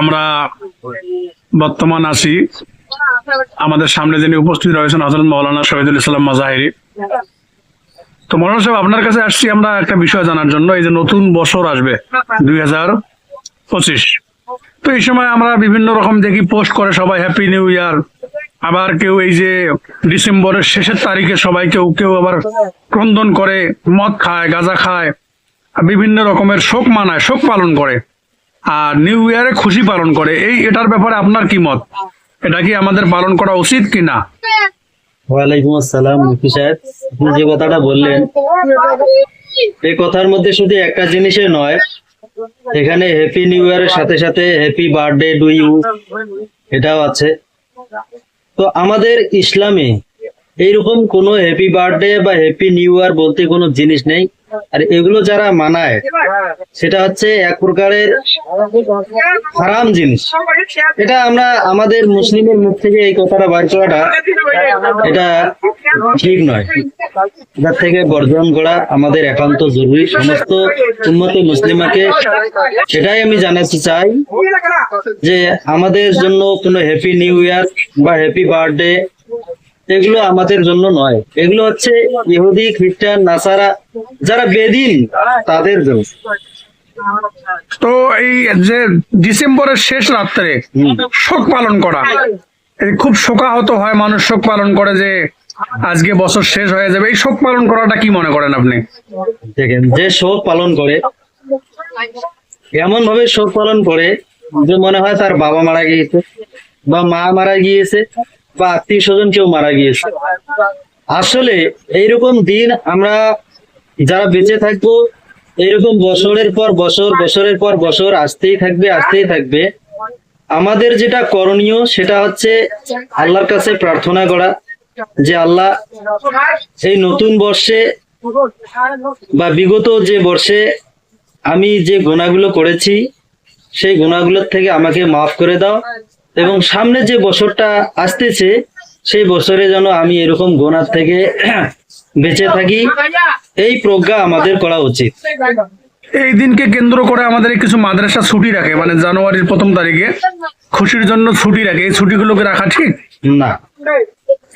আমরা বর্তমান আছি আমাদের সামনে যিনি উপস্থিত রয়েছেন হজরত মৌলানা শহীদুল ইসলাম তো মৌলানা সাহেব, আপনার কাছে আসছি আমরা একটা বিষয় জানার জন্য, এই যে নতুন বছর আসবে দুই পঁচিশ। তো এই সময় আমরা বিভিন্ন রকম দেখি পোস্ট করে সবাই হ্যাপি নিউ ইয়ার আবার কেউ এই যে ডিসেম্বরের শেষের তারিখে সবাই কেউ কেউ আবার ক্রন্দন করে, মদ খায়, গাঁজা খায় বিভিন্ন রকমের শোক মানায়, শোক পালন করে। আর নিউ ইয়ারে খুশি পালন করে। এই এটার ব্যাপারে আপনার কি মত? এটা কি আমাদের পালন করা উচিত কি না? ওয়ালাইকুম আসসালাম, মুফতি সাহেব। আপনি যে কথাটা বললেন, এই কথার মধ্যে শুধু একটা জিনিসই নয়, এখানে হ্যাপি নিউ ইয়ারের সাথে সাথে হ্যাপি বার্থডে টু ইউ এটাও আছে। তো আমাদের ইসলামে এইরকম কোনো হ্যাপি বার্থডে বা হ্যাপি নিউ ইয়ার বলতে কোনো জিনিস নেই। আর এগুলো যারা মানায় সেটা হচ্ছে এক প্রকারের হারাম জিনিস। এটা আমরা আমাদের মুসলিমের মুখ থেকে এই কথাটা বার করাটা এটা ঠিক নয়। যার থেকে বর্জন করা আমাদের একান্ত জরুরি। সমস্ত উন্মত মুসলিমাকে সেটাই আমি জানাতে চাই যে আমাদের জন্য কোনো হ্যাপি নিউ ইয়ার বা হ্যাপি বার্থডে এগুলো আমাদের জন্য নয়। এগুলো হচ্ছে ইহুদি খ্রিস্টান নাসারা যারা বেদিন তাদের জন্য। তো এই যে ডিসেম্বরের শেষ রাত্রে শোক পালন করা খুব শোকাহত হয় মানুষ শোক পালন করে যে আজকে বছর শেষ হয়ে যাবে। এই শোক পালন করাটা কি মনে করেন আপনি? দেখেন যে শোক পালন করে এমন ভাবে শোক পালন করে যে মনে হয় তার বাবা মারা গিয়েছে বা মা মারা গিয়েছে বা আত্মীয় স্বজন কেউ মারা গিয়েছে। আসলে এইরকম দিন আমরা যারা বেঁচে থাকব, এইরকম বছরের পর বছর, বছরের পর বছর আসতেই থাকবে আসতেই থাকবে। আমাদের যেটা করণীয় সেটা হচ্ছে আল্লাহর কাছে প্রার্থনা করা, যে আল্লাহ এই নতুন বর্ষে বা বিগত যে বর্ষে আমি যে গুণাগুলো করেছি, সেই গুণাগুলোর থেকে আমাকে মাফ করে দাও। এবং সামনে যে বছরটা আসতেছে সেই বছরে যেন আমি এরকম গোনার থেকে বেঁচে থাকি এই প্রজ্ঞা আমাদের করা উচিত। এই দিনকে কেন্দ্র করে আমাদের কিছু মাদ্রাসা ছুটি রাখে মানে জানুয়ারির প্রথম তারিখে খুশির জন্য ছুটি রাখে। এই ছুটিগুলোকে রাখা ঠিক? না।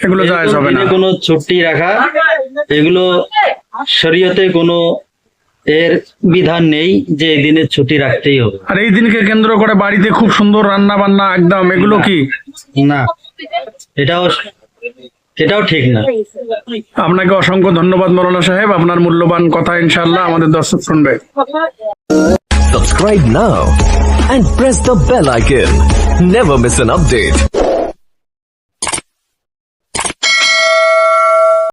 এগুলো জায়েজ হবে না। কোনো ছুটি রাখা এগুলো শরীয়তে কোনো এর বিধান নেই যে এই দিনে ছুটি রাখতেই হবে আর এই দিনকে কেন্দ্র করে বাড়িতে খুব সুন্দর রান্না বান্না একদম এগুলো কি না এটাও এটাও ঠিক না আপনাকে অসংখ্য ধন্যবাদ মৌলানা সাহেব আপনার মূল্যবান কথা ইনশাআল্লাহ আমাদের দর্শক শুনবে Subscribe now and press the bell icon. Never miss an update.